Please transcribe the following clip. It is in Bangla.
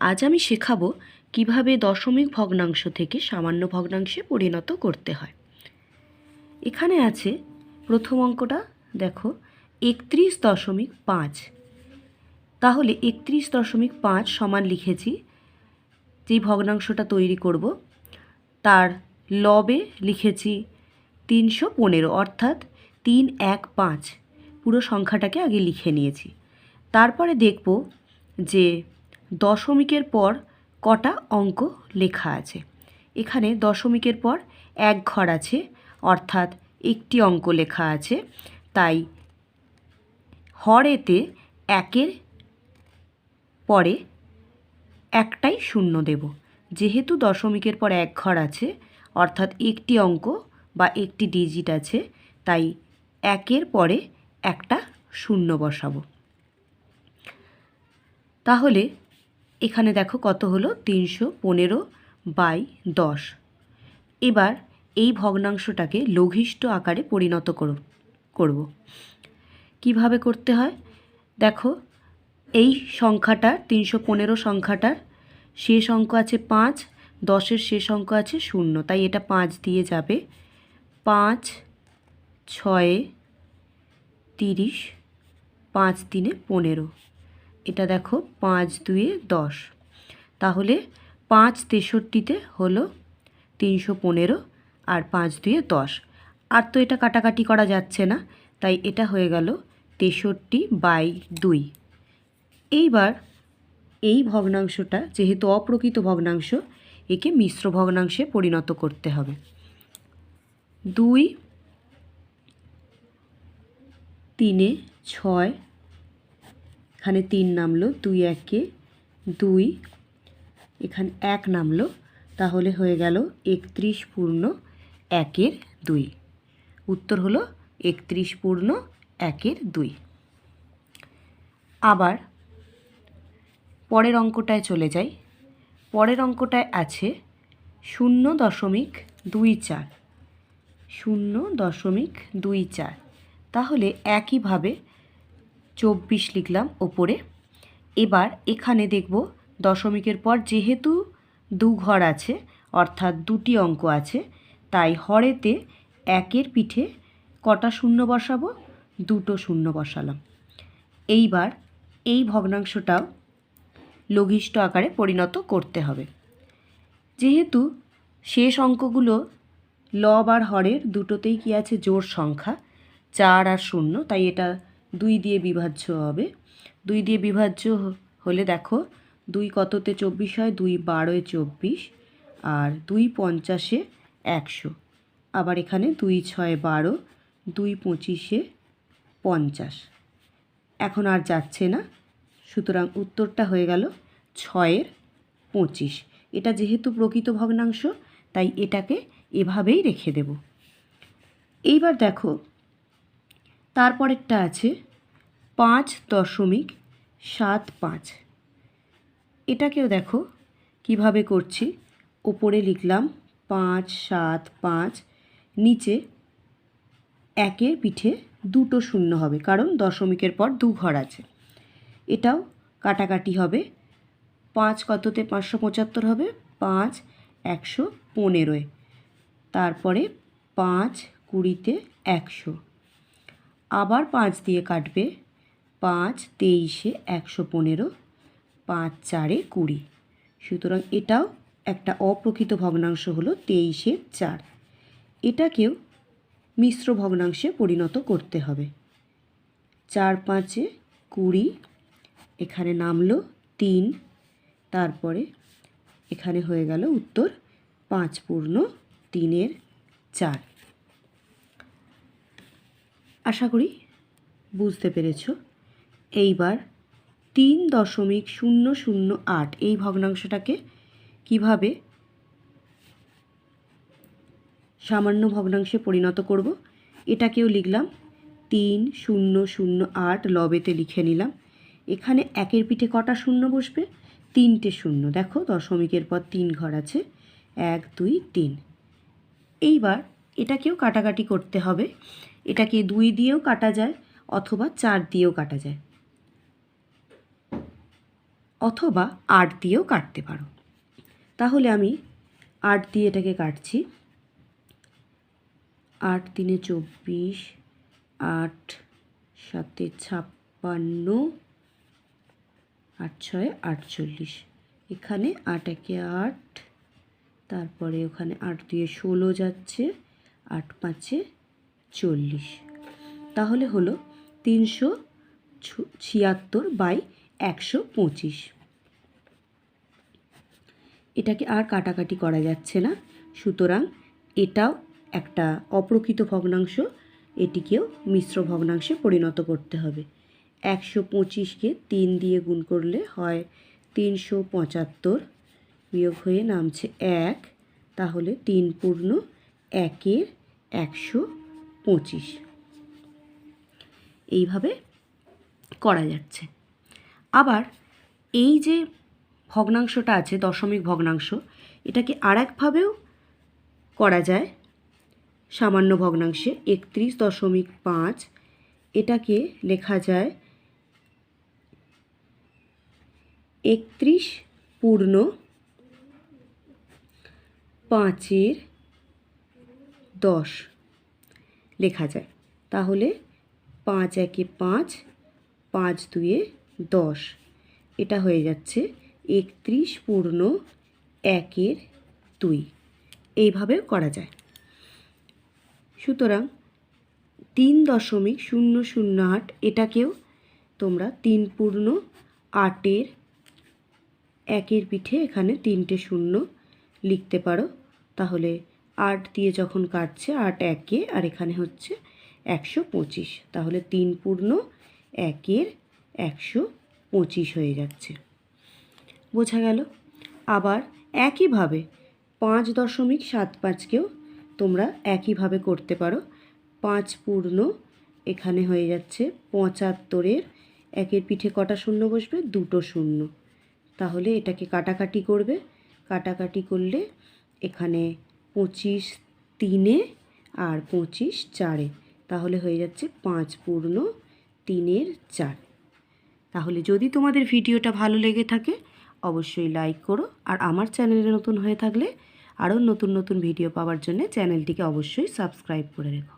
আজ আমি শেখাবো কীভাবে দশমিক ভগ্নাংশ থেকে সামান্য ভগ্নাংশে পরিণত করতে হয়। এখানে আছে প্রথম অঙ্কটা, দেখো, একত্রিশ দশমিক পাঁচ। তাহলে একত্রিশ দশমিক পাঁচ সমান লিখেছি যেই ভগ্নাংশটা তৈরি করব, তার লবে লিখেছি তিনশো পনেরো, অর্থাৎ তিন এক পাঁচ। পুরো সংখ্যাটাকে আগে লিখে নিয়েছি। তারপরে দেখব যে দশমিকের পর কটা অঙ্ক লেখা আছে। এখানে দশমিকের পর এক ঘর আছে, অর্থাৎ একটি অঙ্ক লেখা আছে। তাই হরেতে একের পরে একটাই শূন্য দেব। যেহেতু দশমিকের পর এক ঘর আছে, অর্থাৎ একটি অঙ্ক বা একটি ডিজিট আছে, তাই একের পরে একটা শূন্য বসাবো। তাহলে এখানে দেখো কত হলো? তিনশো পনেরো বাই দশ। এবার এই ভগ্নাংশটাকে লঘিষ্ঠ আকারে পরিণত করো, করব। কীভাবে করতে হয়? দেখো, এই সংখ্যাটার, তিনশো পনেরো সংখ্যাটার শেষ অঙ্ক আছে পাঁচ, দশের শেষ অঙ্ক আছে শূন্য, তাই এটা পাঁচ দিয়ে যাবে। পাঁচ, ছয়ে, তিরিশ, পাঁচ তিনে পনেরো। এটা দেখো পাঁচ দুয়ে দশ। তাহলে পাঁচ তেষট্টিতে হলো তিনশো পনেরো আর পাঁচ দুয়ে দশ। আর তো এটা কাটাকাটি করা যাচ্ছে না, তাই এটা হয়ে গেল তেষট্টি বাই দুই। এইবার এই ভগ্নাংশটা যেহেতু অপ্রকৃত ভগ্নাংশ, একে মিশ্র ভগ্নাংশে পরিণত করতে হবে। দুই, তিনে ছয় এখানে তিন নামলো, দুই একে, দুই, এখানে এক নামলো, তাহলে হয়ে গেল একত্রিশ পূর্ণ একের দুই। উত্তর হলো একত্রিশ পূর্ণ একের দুই। আবার পরের অঙ্কটায় চলে যাই। পরের অঙ্কটায় আছে শূন্য দশমিক দুই চার। শূন্য দশমিক দুই চার। তাহলে একইভাবে চব্বিশ লিখলাম ওপরে। এবার এখানে দেখব দশমিকের পর যেহেতু দু ঘর আছে, অর্থাৎ দুটি অঙ্ক আছে, তাই হরেতে একের পিঠে কটা শূন্য বসাবো? দুটো শূন্য বসালাম। এইবার এই ভগ্নাংশটাও লঘিষ্ঠ আকারে পরিণত করতে হবে। যেহেতু শেষ অঙ্কগুলো লব আর হরের দুটোতেই কি আছে? জোর সংখ্যা, চার আর শূন্য, তাই এটা দুই দিয়ে বিভাজ্য হবে। দুই দিয়ে বিভাজ্য হলে দেখো, দুই কততে চব্বিশ হয়? দুই বারোয় চব্বিশ আর দুই পঞ্চাশে একশো। আবার এখানে দুই ছয় বারো, দুই পঁচিশে পঞ্চাশ। এখন আর যাচ্ছে না। সুতরাং উত্তরটা হয়ে গেল ছয়ের পঁচিশ। এটা যেহেতু প্রকৃত ভগ্নাংশ, তাই এটাকে এভাবেই রেখে দেব। এইবার দেখো তারপরেরটা আছে পাঁচ দশমিক সাত পাঁচ। এটাকেও দেখো কীভাবে করছি। ওপরে লিখলাম পাঁচ সাত পাঁচ, নিচে একের পিঠে দুটো শূন্য হবে, কারণ দশমিকের পর দু ঘর আছে। এটাও কাটাকাটি হবে। পাঁচ কততে পাঁচশো পঁচাত্তর হবে? পাঁচ একশো পনেরোয় তারপরে পাঁচ কুড়িতে একশো। আবার পাঁচ দিয়ে কাটবে। পাঁচ তেইশে একশো পনেরো, পাঁচ চারে কুড়ি। সুতরাং এটাও একটা অপ্রকৃত ভগ্নাংশ হলো তেইশে চার। এটাকেও মিশ্র ভগ্নাংশে পরিণত করতে হবে। চার পাঁচে কুড়ি, এখানে নামলো তিন, তারপরে এখানে হয়ে গেল উত্তর পাঁচ পূর্ণ তিনের চার। আশা করি বুঝতে পেরেছ। এইবার তিন দশমিক শূন্য শূন্য আট এই ভগ্নাংশটাকে কীভাবে সামান্য ভগ্নাংশে পরিণত করব, এটাকেও লিখলাম তিন শূন্য শূন্য আট লবেতে লিখে নিলাম। এখানে একের পিঠে কটা শূন্য বসবে? তিনটে শূন্য। দেখো দশমিকের পর তিন ঘর আছে, এক, দুই, তিন। এইবার এটাকেও কাটাকাটি করতে হবে। এটাকে দুই দিয়েও কাটা যায় অথবা চার দিয়েও কাটা যায়। অথবা আট দিয়েও কাটতে পারো। তাহলে আমি আট দিয়ে এটাকে কাটছি। আট তিনে চব্বিশ, আট সাতে ছাপ্পান্ন, আট ছয় আটচল্লিশ। এখানে আট একে আট, তারপরে ওখানে আট দিয়ে ষোলো যাচ্ছে, আট পাঁচে চল্লিশ। তাহলে হলো তিনশো ছিয়াত্তর বাই একশো পঁচিশ। এটাকে আর কাটাকাটি করা যাচ্ছে না। সুতরাং এটাও একটা অপ্রকৃত ভগ্নাংশ। এটিকেও মিশ্র ভগ্নাংশে পরিণত করতে হবে। একশো পঁচিশকে তিন দিয়ে গুণ করলে হয় তিনশো পঁচাত্তর বিয়োগ হয়ে নামছে এক। তাহলে তিন পূর্ণ একের একশো পঁচিশ। এইভাবে করা যাচ্ছে। আবার এই যে ভগ্নাংশটা আছে, দশমিক ভগ্নাংশ, এটাকে আর একভাবেও করা যায়। সামান্য ভগ্নাংশে একত্রিশ দশমিক পাঁচ, এটাকে লেখা যায় একত্রিশ পূর্ণ পাঁচের দশ। লেখা যায়। তাহলে পাঁচ একে পাঁচ পাঁচ দুয়ে দশ। এটা হয়ে যাচ্ছে একত্রিশ পূর্ণ একের দুই। এইভাবেও করা যায়। সুতরাং তিন দশমিক শূন্য শূন্য আট এটাকেও তোমরা তিন পূর্ণ আটের একের পিঠে এখানে তিনটে শূন্য লিখতে পারো। তাহলে আট দিয়ে যখন কাটছে, আট একে, আর এখানে হচ্ছে একশো পঁচিশ। তাহলে তিন পূর্ণ একের একশো পঁচিশ হয়ে যাচ্ছে। বোঝা গেল? আবার একইভাবে পাঁচ দশমিক সাত পাঁচকেও তোমরা একইভাবে করতে পারো। পাঁচ পূর্ণ এখানে হয়ে যাচ্ছে পঁচাত্তরের একের পিঠে কটা শূন্য বসবে? দুটো শূন্য। তাহলে এটাকে কাটাকাটি করবে। কাটাকাটি করলে এখানে পঁচিশ তিনে আর পঁচিশ চারে। তাহলে হয়ে যাচ্ছে পাঁচ পূর্ণ তিনের চার। তাহলে যদি তোমাদের ভিডিওটা ভালো লেগে থাকে, অবশ্যই লাইক করো। আর আমার চ্যানেলে নতুন হয়ে থাকলে আরও নতুন নতুন ভিডিও পাওয়ার জন্য চ্যানেলটিকে অবশ্যই সাবস্ক্রাইব করে রেখো।